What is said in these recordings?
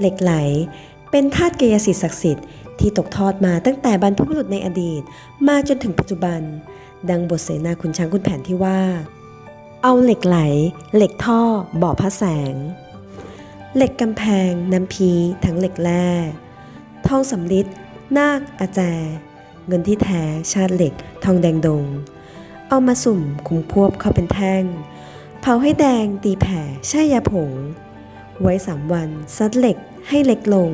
เหล็กไหล เป็นธาตุกายสิทธิ์ศักดิ์สิทธิ์ที่ตกทอดมาตั้งแต่บรรพบุรุษในอดีต มาจนถึงปัจจุบัน ดังบทเสนาคุณช้างคุณแผนที่ว่า เอาเหล็กไหล เหล็กท่อ บ่อพระแสง เหล็กกำแพง น้ำพีทั้งเหล็กแร่ทองสำลิดนาคอาแจ เงินที่แท้ชาติเหล็ก ทองแดงดง เอามาสุ่มคุมควบเข้าเป็นแท่ง เผาให้แดงตีแผ่แช่ยาผง ไว้สามวันซัดเหล็กให้เล็กลง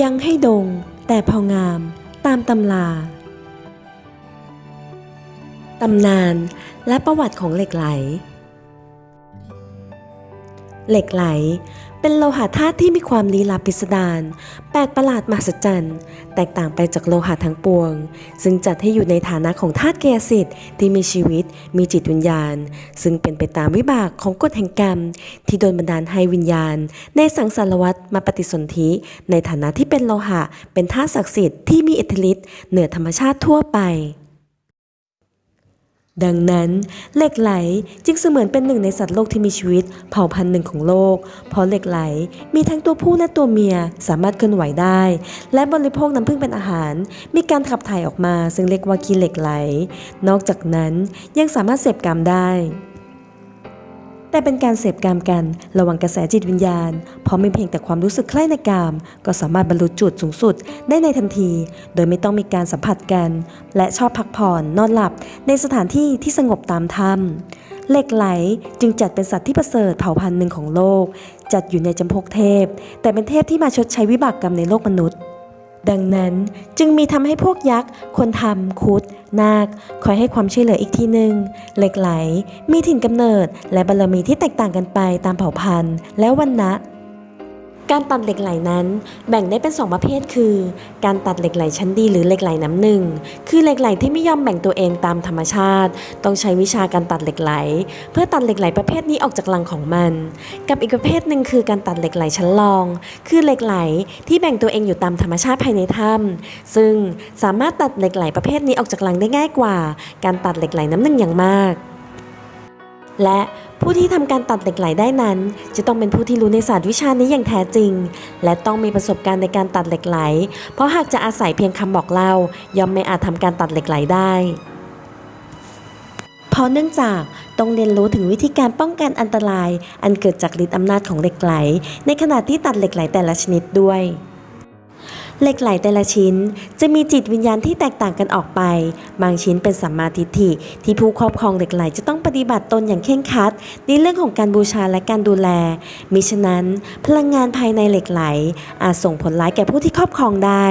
ยังให้ดง แต่พองามตามตำลาตำนานและประวัติของเหล็กไหล เหล็กไหล เป็นโลหะธาตุที่มีความลี้ลับพิสดารแปลกประหลาดมหัศจรรย์ แตกต่างไปจากโลหะทั้งปวง ซึ่งจัดให้อยู่ในฐานะของธาตุเกสิทธิ์ที่มีชีวิต มีจิตวิญญาณ ซึ่งเป็นไปตามวิบากของกฎแห่งกรรม ที่โดนบันดาลให้วิญญาณ ในสังสารวัตรมาปฏิสนธิในฐานะที่เป็นโลหะ เป็นธาตุศักดิ์สิทธิ์ที่มีอิทธิฤทธิ์เหนือธรรมชาติทั่วไป ดังนั้นเหล็กไหลจึงเสมือนเป็นหนึ่งในสัตว์โลกที่มีชีวิต เผ่าพันธุ์หนึ่งของโลก เพราะเหล็กไหลมีทั้งตัวผู้และตัวเมียสามารถเคลื่อนไหวได้ และบริโภคน้ำผึ้งเป็นอาหาร มีการขับถ่ายออกมา ซึ่งเรียกว่าขี้เหล็กไหล นอกจากนั้นยังสามารถเสพกามได้ แต่เป็นการเสพกามกันระวังกระแสจิตวิญญาณ เพราะไม่เพียงแต่ความรู้สึกใคร่ในกาม ก็สามารถบรรลุจุดสูงสุดได้ในทันที โดยไม่ต้องมีการสัมผัสกัน และชอบพักผ่อนนอนหลับ ในสถานที่ที่สงบตามธรรมเหล็กไหลจึงจัดเป็นสัตว์ที่ประเสริฐเผ่าพันธุ์หนึ่งของโลก จัดอยู่ในจำพวกเทพ แต่เป็นเทพที่มาชดใช้วิบากกรรมในโลกมนุษย์ ดังนั้นจึงมีทำให้พวกยักษ์ คนทำคุด นาค คอยให้ความช่วยเหลืออีกทีหนึ่งเหล็กไหล มีถิ่นกำเนิด และบารมีที่แตกต่างกันไปตามเผ่าพันธุ์ และวันนะ การตัดเหล็กไหลนั้น แบ่งได้เป็น 2 ประเภทคือ การตัดเหล็กไหลชั้นดีหรือเหล็กไหลน้ำหนึ่ง คือเหล็กไหลที่ไม่ยอมแบ่งตัวเองตามธรรมชาติ ต้องใช้วิชาการตัดเหล็กไหล เพื่อตัดเหล็กไหลประเภทนี้ออกจากรังของมัน กับอีกประเภทหนึ่งคือการตัดเหล็กไหลชั้นรอง คือเหล็กไหลที่แบ่งตัวเองอยู่ตามธรรมชาติภายในถ้ำซึ่งสามารถตัดเหล็กไหลประเภทนี้ออกจากรังได้ง่ายกว่า การตัดเหล็กไหลน้ำหนึ่งอย่างมาก และผู้ที่ทำการตัดเหล็กไหลได้นั้น จะต้องเป็นผู้ที่รู้ในศาสตร์วิชานี้อย่างแท้จริง และต้องมีประสบการณ์ในการตัดเหล็กไหล เพราะหากจะอาศัยเพียงคำบอกเล่า ย่อมไม่อาจทำการตัดเหล็กไหลได้เพราะเนื่องจากต้องเรียนรู้ถึงวิธีการป้องกันอันตราย อันเกิดจากฤทธิ์อำนาจของเหล็กไหล ในขณะที่ตัดเหล็กไหลแต่ละชนิดด้วย เหล็กไหลแต่ละชิ้นจะมีจิตวิญญาณที่แตกต่างกันออกไป บางชิ้นเป็นสัมมาทิฏฐิที่ผู้ครอบครองเหล็กไหลจะต้องปฏิบัติตนอย่างเคร่งครัด ในเรื่องของการบูชาและการดูแล มิฉะนั้น พลังงานภายในเหล็กไหล อาจส่งผลร้ายแก่ผู้ที่ครอบครองได้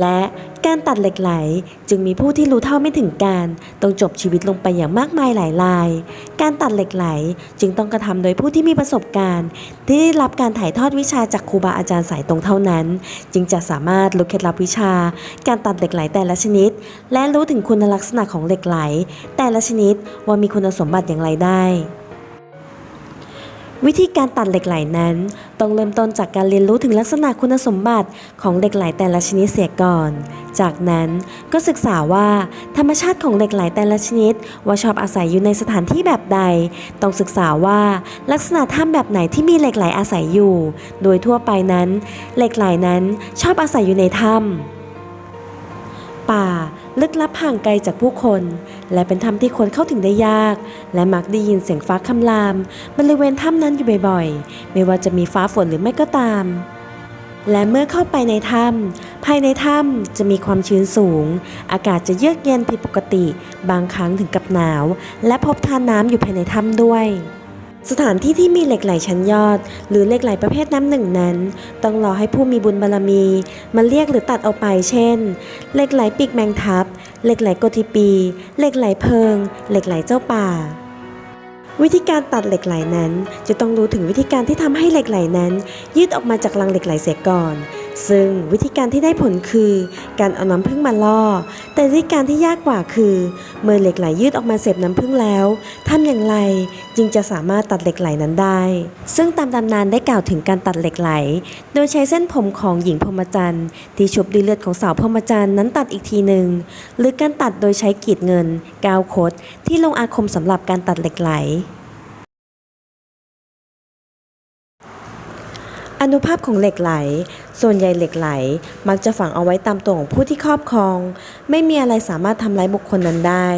และการตัดเหล็กไหลจึงมีผู้ที่รู้เท่าไม่ถึงการต้องจบชีวิตลงไปอย่างมากมายหลายราย การตัดเหล็กไหลจึงต้องกระทำโดยผู้ที่มีประสบการณ์ ที่ได้รับการถ่ายทอดวิชาจากครูบาอาจารย์สายตรงเท่านั้น จึงจะสามารถรู้เคล็ดลับวิชา การตัดเหล็กไหลแต่ละชนิด และรู้ถึงคุณลักษณะของเหล็กไหล แต่ละชนิดว่ามีคุณสมบัติอย่างไรได้ วิธีการตัดเหล็กไหลนั้น ต้องเริ่มต้นจากการเรียนรู้ถึงลักษณะคุณสมบัติของเหล็กไหลแต่ละชนิดเสียก่อน จากนั้นก็ศึกษาว่าธรรมชาติของเหล็กไหลแต่ละชนิด ว่าชอบอาศัยอยู่ในสถานที่แบบใด ต้องศึกษาว่าลักษณะถ้ำแบบไหนที่มีเหล็กไหลอาศัยอยู่ โดยทั่วไปนั้น เหล็กไหลนั้นชอบอาศัยอยู่ในถ้ำป่า ลึกลับห่างไกลจากผู้คน และเป็นถ้ำที่คนเข้าถึงได้ยาก และมักได้ยินเสียงฟ้าคำราม บริเวณถ้ำนั้นอยู่บ่อยๆ ไม่ว่าจะมีฟ้าฝนหรือไม่ก็ตาม และเมื่อเข้าไปในถ้ำภายในถ้ำจะมีความชื้นสูง อากาศจะเยือกเย็นผิดปกติ บางครั้งถึงกับหนาว และพบทานน้ำอยู่ภายในถ้ำด้วย สถานที่ที่มีเหล็กไหลชั้นยอด หรือเหล็กไหลประเภทน้ำหนึ่งนั้น ต้องรอให้ผู้มีบุญบารมีมาเรียกหรือตัดเอาไป เช่นเหล็กไหลปีกแมงทับเหล็กไหลโกธิปีเหล็กไหลเพิงเหล็กไหลเจ้าป่า วิธีการตัดเหล็กไหลนั้น จะต้องรู้ถึงวิธีการที่ทำให้เหล็กไหลนั้น ยืดออกมาจากรังเหล็กไหลเสียก่อน ซึ่งวิธีการที่ได้ผลคือการเอาน้ำผึ้งมาล่อ แต่วิธีการที่ยากกว่าคือ เมื่อเหล็กไหลยืดออกมาเสพน้ำผึ้งแล้วทำอย่างไรจึงจะสามารถตัดเหล็กไหลนั้นได้ ซึ่งตามตำนานได้กล่าวถึงการตัดเหล็กไหล โดยใช้เส้นผมของหญิงพรหมจรรย์ที่ชุบด้วยเลือดของสาวพรหมจรรย์นั้นตัดอีกทีหนึ่งหรือการตัดโดยใช้กีดเงินกาวคดที่ลงอาคมสำหรับการตัดเหล็กไหล อนุภาพของเหล็กไหล ส่วนใหญ่เหล็กไหล มักจะฝังเอาไว้ตามตัวของผู้ที่ครอบครอง ไม่มีอะไรสามารถทำร้ายบุคคลนั้นได้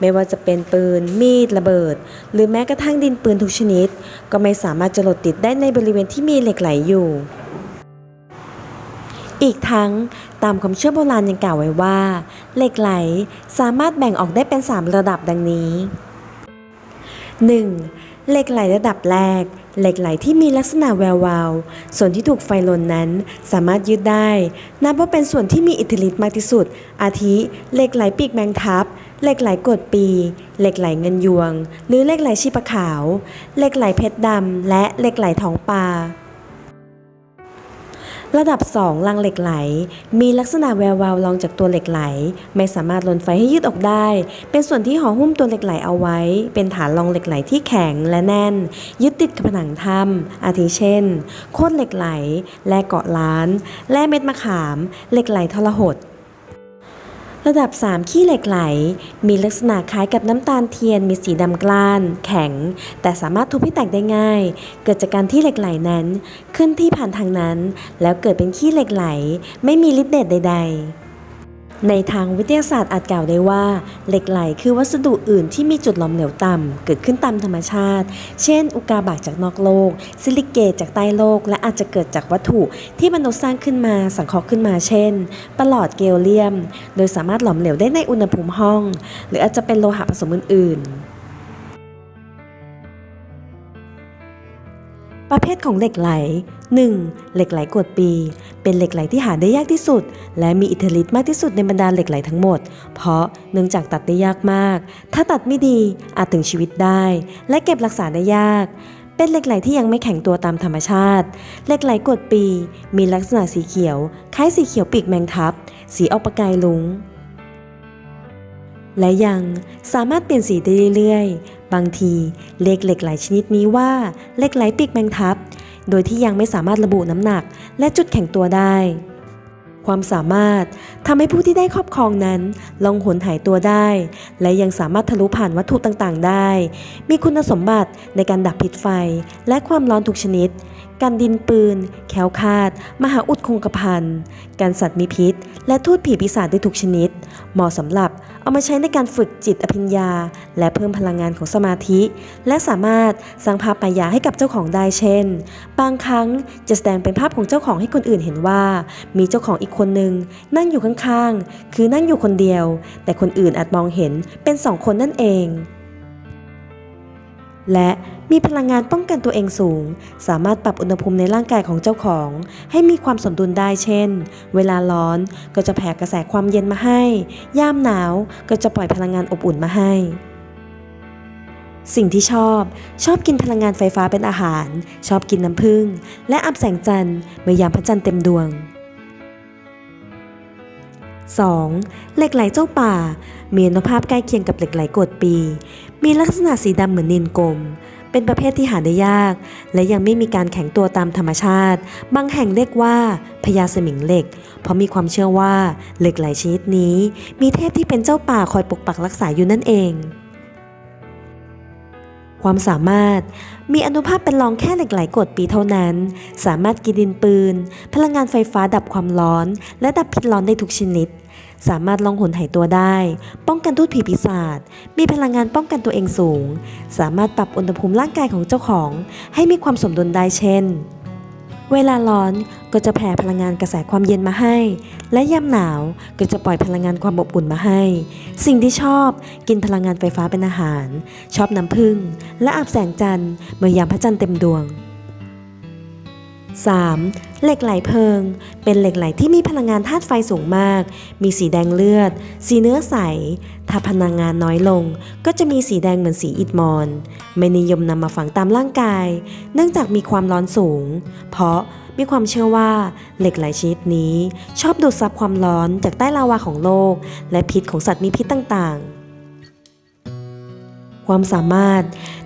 ไม่ว่าจะเป็นปืน มีด ระเบิด หรือแม้กระทั่งดินปืนทุกชนิด ก็ไม่สามารถจะหลดติดได้ในบริเวณที่มีเหล็กไหลอยู่อีกทั้งตามความเชื่อโบราณยังกล่าวไว้ว่า เหล็กไหลสามารถแบ่งออกได้เป็น 3 ระดับดังนี้ 1. เหล็กไหลระดับแรก เหล็กไหลที่มีลักษณะแวววาว ส่วนที่ถูกไฟลนนั้นสามารถยืดได้ นับว่าเป็นส่วนที่มีอิทธิฤทธิ์มากที่สุด อาทิเหล็กไหลปีกแมงทับ เหล็กไหลกดปี เหล็กไหลเงินยวง หรือเหล็กไหลชีปะขาว เหล็กไหลเพชรดำและเหล็กไหลทองปลา ระดับ 2 ลังเหล็กไหล มีลักษณะแวววาวรองจากตัวเหล็กไหล ไม่สามารถลนไฟให้ยืดออกได้ เป็นส่วนที่ห่อหุ้มตัวเหล็กไหลเอาไว้ เป็นฐานรองเหล็กไหลที่แข็งและแน่น ยึดติดกับผนังถ้ำอาทิเช่น โคดเหล็กไหล และเกาะล้าน และเม็ดมะขาม เหล็กไหลทรหด ระดับ 3 ขี้เหล็กไหล มีลักษณะคล้ายกับน้ำตาลเทียน มีสีดำกล้าน แข็ง แต่สามารถทุบให้แตกได้ง่าย เกิดจากการที่เหล็กไหลนั้น ขึ้นที่ผ่านทางนั้น แล้วเกิดเป็นขี้เหล็กไหล ไม่มีฤทธิ์เดชใด ๆ ในทางวิทยาศาสตร์อาจกล่าวได้ว่า เหล็กไหลคือวัสดุอื่นที่มีจุดหลอมเหลวต่ำเกิดขึ้นตามธรรมชาติ เช่น อุกาบาตจากนอกโลก ซิลิเกตจากใต้โลก และอาจจะเกิดจากวัตถุที่มนุษย์สร้างขึ้นมาสังเคราะห์ขึ้นมาเช่นประหลอดเกลเลียม โดยสามารถหลอมเหลวได้ในอุณหภูมิห้อง หรืออาจจะเป็นโลหะผสมอื่นๆ ประเภทของเหล็กไหล 1. เหล็กไหลกวดปี เป็นเหล็กไหลที่หาได้ยากที่สุด และมีอิทธิฤทธิ์มากที่สุดในบรรดาเหล็กไหลทั้งหมด เพราะเนื่องจากตัดได้ยากมาก ถ้าตัดไม่ดีอาจถึงชีวิตได้ และเก็บรักษาได้ยากเป็นเหล็กไหลที่ยังไม่แข็งตัวตามธรรมชาติ เหล็กไหลกวดปี มีลักษณะสีเขียว คล้ายสีเขียวปีกแมงทับ สีออกประกายลุง และยังสามารถเปลี่ยนสีได้เรื่อยๆ บางทีเรียกเหล็กไหลชนิดนี้ว่าเหล็กไหลปีกแมงทับ โดยที่ยังไม่สามารถระบุน้ำหนักและจุดแข็งตัวได้ ความสามารถทำให้ผู้ที่ได้ครอบครองนั้นลองหนหายตัวได้ และยังสามารถทะลุผ่านวัตถุต่างๆ ได้ มีคุณสมบัติในการดับพิษไฟและความร้อนทุกชนิด การดินปืนแคล้วคาด มหาอุดคงกระพันการสัตว์มีพิษ และทูตผีปีศาจได้ทุกชนิด เหมาะสำหรับเอามาใช้ในการฝึกจิตอภิญญา และเพิ่มพลังงานของสมาธิ และสามารถสร้างภาพปายาให้กับเจ้าของได้เช่น บางครั้งจะแสดงเป็นภาพของเจ้าของให้คนอื่นเห็นว่า มีเจ้าของอีกคนหนึ่งนั่งอยู่ข้างๆ คือนั่งอยู่คนเดียว แต่คนอื่นอาจมองเห็นเป็นสองคนนั่นเอง และมีพลังงานป้องกันตัวเองสูง สามารถปรับอุณหภูมิในร่างกายของเจ้าของ ให้มีความสมดุลได้เช่น เวลาร้อนก็จะแผ่กระแสความเย็นมาให้ยามหนาวก็จะปล่อยพลังงานอบอุ่นมาให้ สิ่งที่ชอบ ชอบกินพลังงานไฟฟ้าเป็นอาหาร ชอบกินน้ำผึ้งและอับแสงจันทร์เมื่อยามพระจันทร์เต็มดวง 2. เหล็กไหลเจ้าป่า มีอนุภาพใกล้เคียงกับเหล็กไหลโกดปี มีลักษณะสีดำเหมือนนินกลม เป็นประเภทที่หาได้ยาก และยังไม่มีการแข็งตัวตามธรรมชาติ บางแห่งเรียกว่าพญาสมิงเหล็ก เพราะมีความเชื่อว่าเหล็กหลายชนิดนี้ มีเทพที่เป็นเจ้าป่าคอยปกปักรักษาอยู่นั่นเองความสามารถมีอนุภาพเป็นรองแค่เหล็กไหลกดปีเท่านั้น สามารถกินดินปืน พลังงานไฟฟ้าดับความร้อน และดับพิษร้อนได้ทุกชนิด สามารถลองหนหายตัวได้ ป้องกันทูตผีปีศาจ มีพลังงานป้องกันตัวเองสูง สามารถปรับอุณหภูมิร่างกายของเจ้าของ ให้มีความสมดุลได้เช่น เวลาร้อนก็จะแผ่พลังงานกระแสความเย็นมาให้ และยามหนาวก็จะปล่อยพลังงานความอบอุ่นมาให้ สิ่งที่ชอบกินพลังงานไฟฟ้าเป็นอาหาร ชอบน้ำผึ้งและอาบแสงจันทร์เมื่อยามพระจันทร์เต็มดวง 3. เหล็กไหลเพลิง เป็นเหล็กไหลที่มีพลังงานธาตุไฟสูงมาก มีสีแดงเลือด สีเนื้อใส ถ้าพลังงานน้อยลง ก็จะมีสีแดงเหมือนสีอิฐมอน ไม่นิยมนำมาฝังตามร่างกาย เนื่องจากมีความร้อนสูง เพราะมีความเชื่อว่าเหล็กไหลชนิดนี้ ชอบดูดซับความร้อนจากใต้ลาวาของโลก และพิษของสัตว์มีพิษต่างๆ ความสามารถ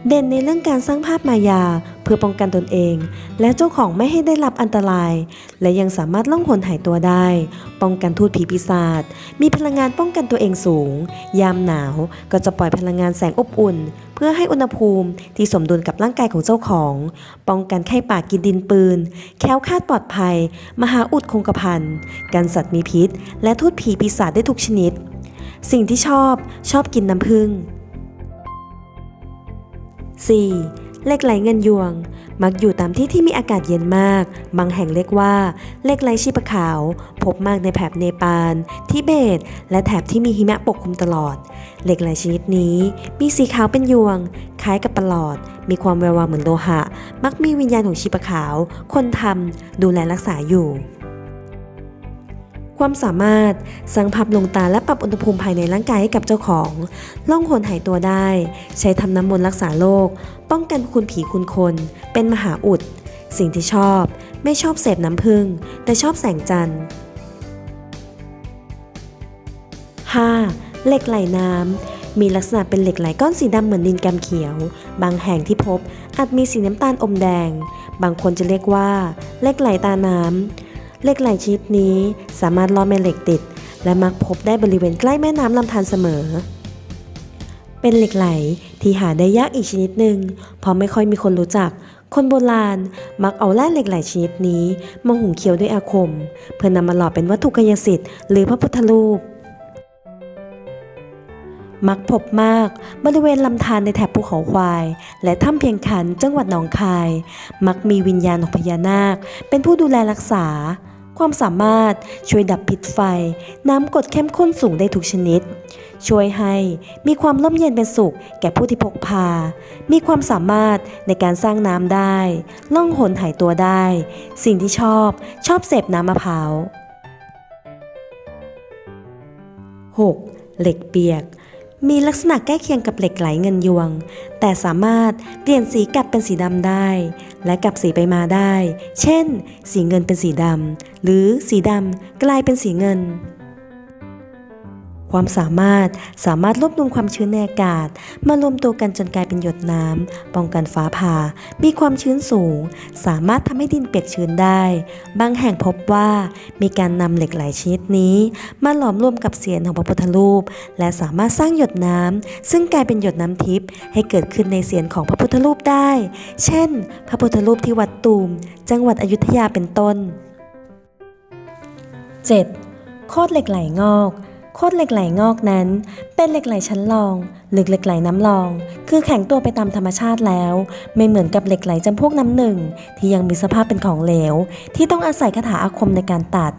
เด่นในเรื่องการสร้างภาพมายาเพื่อป้องกันตนเอง และเจ้าของไม่ให้ได้รับอันตราย และยังสามารถล่องหนหายตัวได้ ป้องกันทูตผีปีศาจมีพลังงานป้องกันตัวเองสูง ยามหนาวก็จะปล่อยพลังงานแสงอบอุ่น เพื่อให้อุณหภูมิที่สมดุลกับร่างกายของเจ้าของ ป้องกันไข้ป่ากินดินปืน แค้วคาดปลอดภัย มหาอุดคงกระพันกันสัตว์มีพิษ และทูตผีปีศาจได้ทุกชนิด สิ่งที่ชอบชอบกินน้ำผึ้ง 4. เหล็กไหลเงินยวง มักอยู่ตามที่ที่มีอากาศเย็นมาก บางแห่งเรียกว่าเหล็กไหลชีปะขาว พบมากในแถบเนปาล ทิเบต และแถบที่มีหิมะปกคลุมตลอด เหล็กไหลชนิดนี้ มีสีขาวเป็นยวง คล้ายกับประหลอด มีความแวววาวเหมือนโลหะ มักมีวิญญาณของชีปะขาว คนทำดูแลรักษาอยู่ ความสามารถสร้างภาพลงตาและปรับอุณหภูมิภายในร่างกายให้กับเจ้าของ ล่องหนหายตัวได้ ใช้ทำน้ำมนต์รักษาโรค ป้องกันคุณผีคุณคน เป็นมหาอุด สิ่งที่ชอบ ไม่ชอบเสพน้ำผึ้งแต่ชอบแสงจันทร์ 5. เหล็กไหลน้ำ มีลักษณะเป็นเหล็กไหลก้อนสีดำเหมือนดินแกมเขียว บางแห่งที่พบอาจมีสีน้ำตาลอมแดง บางคนจะเรียกว่าเหล็กไหลตาน้ำ เหล็กไหลชนิดนี้สามารถล่อแม่เหล็กติด และมักพบได้บริเวณใกล้แม่น้ำลำธารเสมอ เป็นเหล็กไหลที่หาได้ยากอีกชนิดหนึ่งเพราะไม่ค่อยมีคนรู้จัก คนโบราณมักเอาแร่เหล็กไหลชนิดนี้มาหุงเคี้ยวด้วยอาคม เพื่อนำมาหล่อเป็นวัตถุกายสิทธิ์หรือพระพุทธรูป มักพบมากบริเวณลำธารในแถบภูเขาควาย และถ้ำเพียงขันจังหวัดหนองคาย มักมีวิญญาณของพญานาค เป็นผู้ดูแลรักษา ความสามารถช่วยดับพิษไฟ น้ำกดเข้มข้นสูงได้ทุกชนิด ช่วยให้มีความร่มเย็นเป็นสุข แก่ผู้ที่พกพา มีความสามารถในการสร้างน้ำได้ ล่องหนหายตัวได้ สิ่งที่ชอบชอบเสพน้ำมะพร้าว 6. เหล็กเปียก มีลักษณะใกล้เคียงกับเหล็กไหลเงินยวง แต่สามารถเปลี่ยนสีกลับเป็นสีดำได้ และกลับสีไปมาได้ เช่น สีเงินเป็นสีดำหรือสีดำกลายเป็นสีเงิน ความสามารถสามารถรวบรวมความชื้นในอากาศ มารวมตัวกันจนกลายเป็นหยดน้ำป้องกันฟ้าผ่า มีความชื้นสูง สามารถทำให้ดินเปียกชื้นได้ บางแห่งพบว่ามีการนำเหล็กไหลชนิดนี้ มาหลอมรวมกับเสียนของพระพุทธรูป และสามารถสร้างหยดน้ำซึ่งกลายเป็นหยดน้ำทิพย์ให้เกิดขึ้นในเสียนของพระพุทธรูปได้ เช่น พระพุทธรูปที่วัดตูม จังหวัดอยุธยาเป็นต้น 7. โคตรเหล็กไหลงอก โคตรเหล็กไหลงอกนั้น เป็นเหล็กไหลชั้นรองหรือเหล็กไหลน้ำรอง คือแข็งตัวไปตามธรรมชาติแล้ว ไม่เหมือนกับเหล็กไหลจำพวกน้ำหนึ่ง ที่ยังมีสภาพเป็นของเหลว ที่ต้องอาศัยคาถาอาคมในการตัด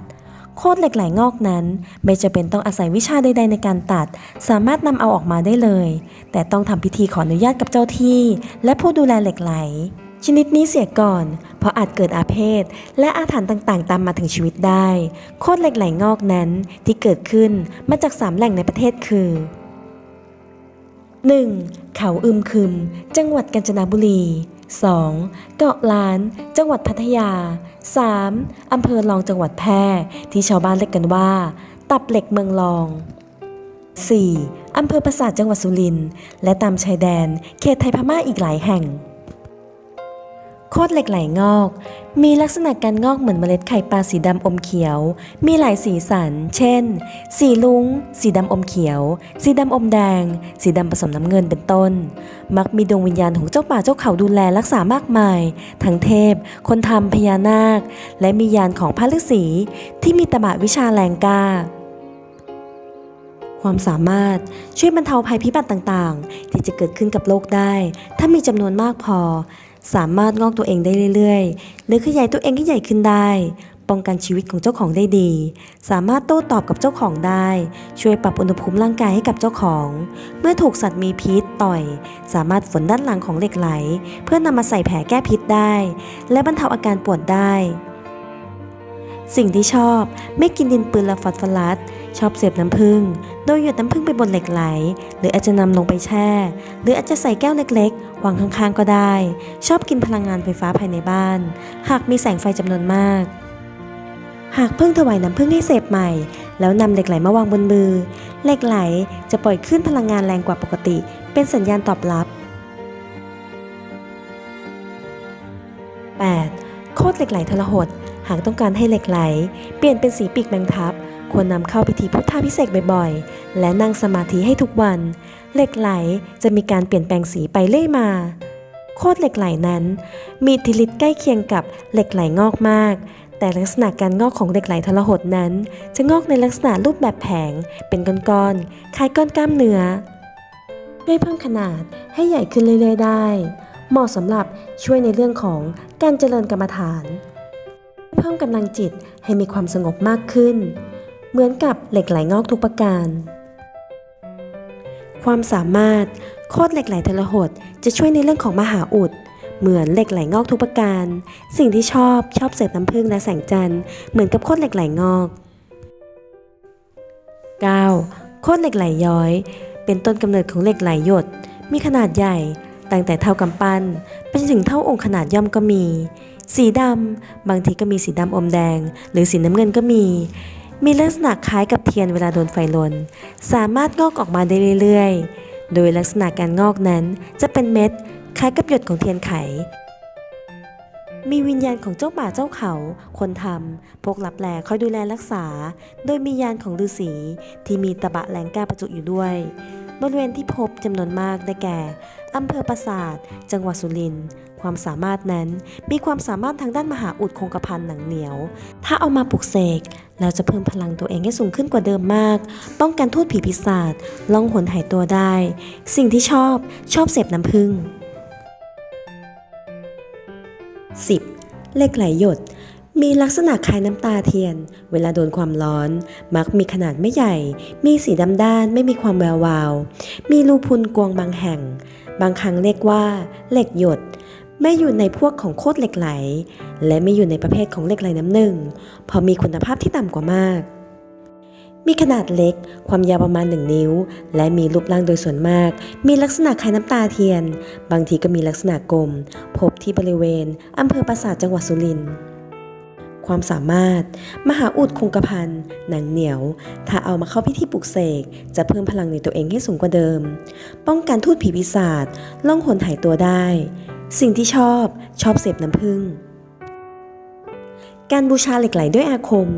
โคตรเหล็กไหลงอกนั้น ไม่จะเป็นต้องอาศัยวิชาใด ๆ ในการตัด สามารถนำเอาออกมาได้เลย แต่ต้องทำพิธีขออนุญาตกับเจ้าที่ และผู้ดูแลเหล็กไหลชนิดนี้เสียก่อน เพราะอาจเกิดอาเพศ และอาถรรพ์ต่างๆ ตามมาถึงชีวิตได้ โคตรเหล็กไหลงอกนั้นที่เกิดขึ้นมาจากสามแหล่งในประเทศคือ 1. เขาอึมครึม จังหวัดกาญจนบุรี 2. เกาะล้าน จังหวัดพัทยา 3. อำเภอรองจังหวัดแพร่ที่ชาวบ้านเรียกกันว่า ตับเหล็กเมืองรอง 4. อำเภอปราสาทจังหวัดสุรินทร์และตามชายแดน เขตไทยพม่าอีกหลายแห่ง โคตรเหล็กไหลงอก มีลักษณะการงอกเหมือนเมล็ดไข่ปลาสีดำอมเขียว มีหลายสีสัน เช่น สีลุงสีดำอมเขียว สีดำอมแดง สีดำผสมน้ำเงินเป็นต้น มักมีดวงวิญญาณของเจ้าป่าเจ้าเขาดูแลรักษามากมาย ทั้งเทพ คนทำพญานาค และมียานของพระฤาษีที่มีตบะวิชาแรงกล้าความสามารถช่วยบรรเทาภัยพิบัติต่างๆ ที่จะเกิดขึ้นกับโลกได้ ถ้ามีจำนวนมากพอ สามารถงอกตัวเองได้เรื่อยๆ หรือขยายตัวเองให้ใหญ่ขึ้นได้ ป้องกันชีวิตของเจ้าของได้ดี สามารถโต้ตอบกับเจ้าของได้ ช่วยปรับอุณหภูมิร่างกายให้กับเจ้าของ เมื่อถูกสัตว์มีพิษต่อย สามารถฝนด้านหลังของเหล็กไหล เพื่อนำมาใส่แผลแก้พิษได้ และบรรเทาอาการปวดได้ สิ่งที่ชอบไม่กินดินปืนและฟอสฟอรัส ชอบเสพน้ำผึ้ง โดยหยดน้ำผึ้งไปบนเหล็กไหล หรืออาจจะนำลงไปแช่ หรืออาจจะใส่แก้วเล็กๆ วางข้างๆก็ได้ ชอบกินพลังงานไฟฟ้าภายในบ้าน หากมีแสงไฟจำนวนมาก หากเพิ่งถวายน้ำผึ้งให้เสพใหม่ แล้วนำเหล็กไหลมาวางบนมือ เหล็กไหลจะปล่อยขึ้นพลังงานแรงกว่าปกติ เป็นสัญญาณตอบรับ 8. โคตรเหล็กไหลทรหด หากต้องการให้เหล็กไหล เปลี่ยนเป็นสีปีกแมงทับ ควรนำเข้าพิธีพุทธาพิเศษบ่อยๆ และนั่งสมาธิให้ทุกวัน เหล็กไหลจะมีการเปลี่ยนแปลงสีไปเรื่อยมา โคตรเหล็กไหลนั้น มีอิทธิฤทธิ์ใกล้เคียงกับเหล็กไหลงอกมาก แต่ลักษณะการงอกของเหล็กไหลทรหดนั้น จะงอกในลักษณะรูปแบบแผง เป็นก้อนๆ คล้ายก้อนกล้ามเนื้อ ด้วยเพิ่มขนาดให้ใหญ่ขึ้นเรื่อยๆ ได้ เหมาะสำหรับช่วยในเรื่องของการเจริญกรรมฐาน เพิ่มกำลังจิตให้มีความสงบมากขึ้น เหมือนกับเหล็กไหลงอกทุกประการ ความสามารถโคตรเหล็กไหลทรหดจะช่วยในเรื่องของมหาอุด เหมือนเหล็กไหลงอกทุกประการ สิ่งที่ชอบชอบเสพน้ำผึ้งและแสงจันทร์เหมือนกับโคตรเหล็กไหลงอก 9. โคตรเหล็กไหลย้อย เป็นต้นกำเนิดของเหล็กไหลหยด มีขนาดใหญ่ตั้งแต่เท่ากำปั้นไปจนถึงเท่าองค์ขนาดย่อมก็มี สีดำบางทีก็มีสีดำอมแดง หรือสีน้ำเงินก็มี มีลักษณะคล้ายกับเทียนเวลาโดนไฟลน สามารถงอกออกมาได้เรื่อยๆ โดยลักษณะการงอกนั้นจะเป็นเม็ดคล้ายกับหยดของเทียนไข มีวิญญาณของเจ้าป่าเจ้าเขา คนทำพวกหลับแหลคอยดูแลรักษา โดยมียานของฤาษีที่มีตะบะแหลงกาประจุอยู่ด้วย บริเวณที่พบจำนวนมากได้แก่อำเภอปราสาท จังหวัดสุรินทร์ ความสามารถนั้น มีความสามารถทางด้านมหาอุดคงกระพันหนังเหนียว ถ้าเอามาปลุกเสกเราจะเพิ่มพลังตัวเองให้สูงขึ้นกว่าเดิมมาก ป้องกันทูตผีปีศาจล่องหนหายตัวได้ สิ่งที่ชอบชอบเสพน้ำผึ้ง 10. เหล็กไหลหยด มีลักษณะคล้ายน้ำตาเทียน เวลาโดนความร้อน มักมีขนาดไม่ใหญ่ มีสีดำด้านไม่มีความแวววาว มีรูพุนกวงบางแห่ง บางครั้งเรียกว่า เหล็กหยด ไม่อยู่ในพวกของโคตรเหล็กไหล และไม่อยู่ในประเภทของเหล็กไหลน้ำหนึ่งเพราะมีคุณภาพที่ต่ำกว่ามาก มีขนาดเล็ก ความยาวประมาณ 1 นิ้ว และมีรูปร่างโดยส่วนมาก มีลักษณะคล้ายน้ำตาเทียน บางทีก็มีลักษณะกลม พบที่บริเวณอำเภอปราสาทจังหวัดสุรินทร์ความสามารถ มหาอุดคงกระพันหนังเหนียว ถ้าเอามาเข้าพิธีปลุกเสก จะเพิ่มพลังในตัวเองให้สูงกว่าเดิม ป้องกันทูตผีปีศาจล่องหนหายตัวได้ สิ่งที่ชอบชอบเสพน้ำผึ้งการบูชาเหล็กไหลด้วยอาคม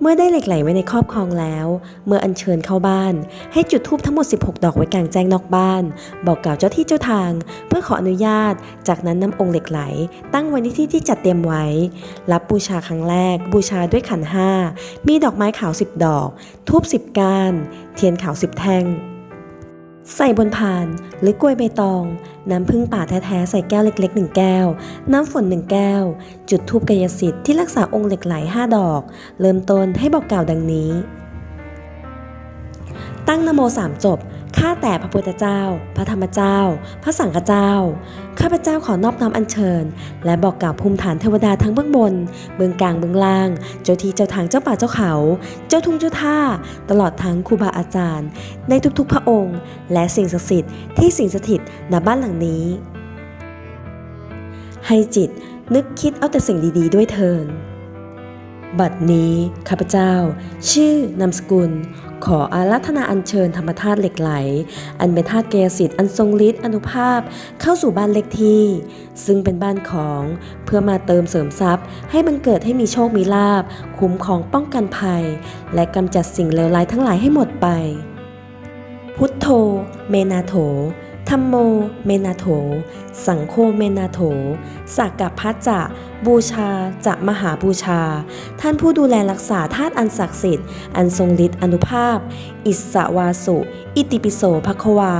เมื่อได้เหล็กไหลไว้ในครอบครองแล้ว เมื่ออัญเชิญเข้าบ้าน ให้จุดธูปทั้งหมด 16 ดอกไว้กลางแจ้งนอกบ้าน บอกกล่าวเจ้าที่เจ้าทาง เพื่อขออนุญาต จากนั้นนำองค์เหล็กไหล ตั้งไว้ในที่ที่จัดเตรียมไว้ รับบูชาครั้งแรก บูชาด้วยขันห้ามีดอกไม้ขาว 10 ดอกทูบ10ก้าน เทียนขาว 10 แท่ง ใส่บนพานหรือกล้วยใบตอง น้ำพึ่งป่าแท้ๆใส่แก้วเล็กๆ1แก้ว น้ำฝน1แก้ว จุดทูบกายสิทธิ์ที่รักษาองค์เหล็กไหล5ดอก เริ่มต้นให้บอกกล่าวดังนี้ ตั้งนโมสามจบ ข้าแต่พระพุทธเจ้า พระธรรมเจ้า พระสังฆเจ้า ข้าพเจ้าขอนอบน้อมอัญเชิญ และบอกกล่าวภูมิฐานเทวดาทั้งเบื้องบน เบื้องกลางเบื้องล่าง เจ้าที่เจ้าทางเจ้าป่าเจ้าเขา เจ้าทุ่งเจ้าท่า ตลอดทั้งครูบาอาจารย์ ในทุกๆพระองค์ และสิ่งศักดิ์สิทธิ์ที่สิงสถิตณบ้านหลังนี้ ให้จิตนึกคิดเอาแต่สิ่งดีๆ ด้วยเทินบัดนี้ข้าพเจ้า ชื่อนามสกุล ขออารัธนาอัญเชิญธรรมธาตุเหล็กไหล อันเป็นธาตุเกสิทธิ์อันทรงฤทธิ์อนุภาพเข้าสู่บ้านเล็กที่ ซึ่งเป็นบ้านของเพื่อมาเติมเสริมทรัพย์ ให้บังเกิดให้มีโชคมีลาบ คุ้มของป้องกันภัย และกำจัดสิ่งเลวร้ายทั้งหลายให้หมดไป พุทโธ เมนาโถ ธรรมโมเมนาโถ สังโฆเมนาโถ สักกะพัจจะบูชาจะมหาบูชา ท่านผู้ดูแลรักษาธาตุอันศักดิ์สิทธิ์ อันทรงฤทธิ์อนุภาพ อิสสวาสุ อิติปิโสภควา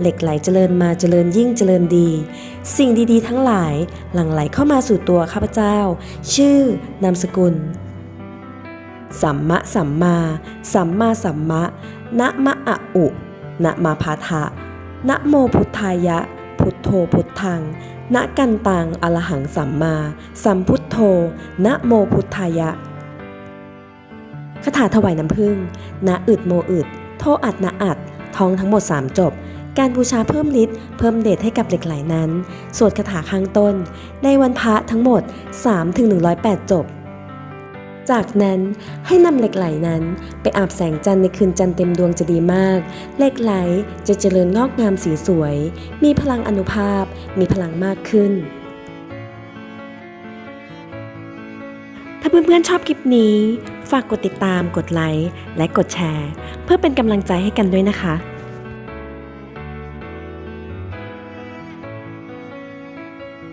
เหล็กไหลเจริญมาเจริญยิ่งเจริญดี สิ่งดีๆ ทั้งหลายหลั่งไหลเข้ามาสู่ตัวข้าพเจ้า ชื่อนามสกุล สัมมะสัมมา สัมมาสัมมะนะมะอะอุนะมาพาทะ นะโมพุทธายะ พุทโธพุทธังนะกันตังอรหังสัมมา สัมพุทโธนะโมพุทธายะคาถาถวายน้ำผึ้งนะอึดโมอึด โทอัดนะอัด ท้องทั้งหมด 3 จบ การบูชาเพิ่มฤทธิ์เพิ่มเดชให้กับเหล็กไหลนั้น สวดคาถาข้างต้น ในวันพระทั้งหมด 3-108 จบ จากนั้นให้นำเหล็กไหลนั้น ไปอาบแสงจันทร์ในคืนจันทร์เต็มดวงจะดีมาก เหล็กไหลจะเจริญงอกงามสีสวย มีพลังอนุภาพ มีพลังมากขึ้น ถ้าเพื่อนๆชอบคลิปนี้ ฝากกดติดตาม กดไลค์ และกดแชร์ เพื่อเป็นกำลังใจให้กันด้วยนะคะ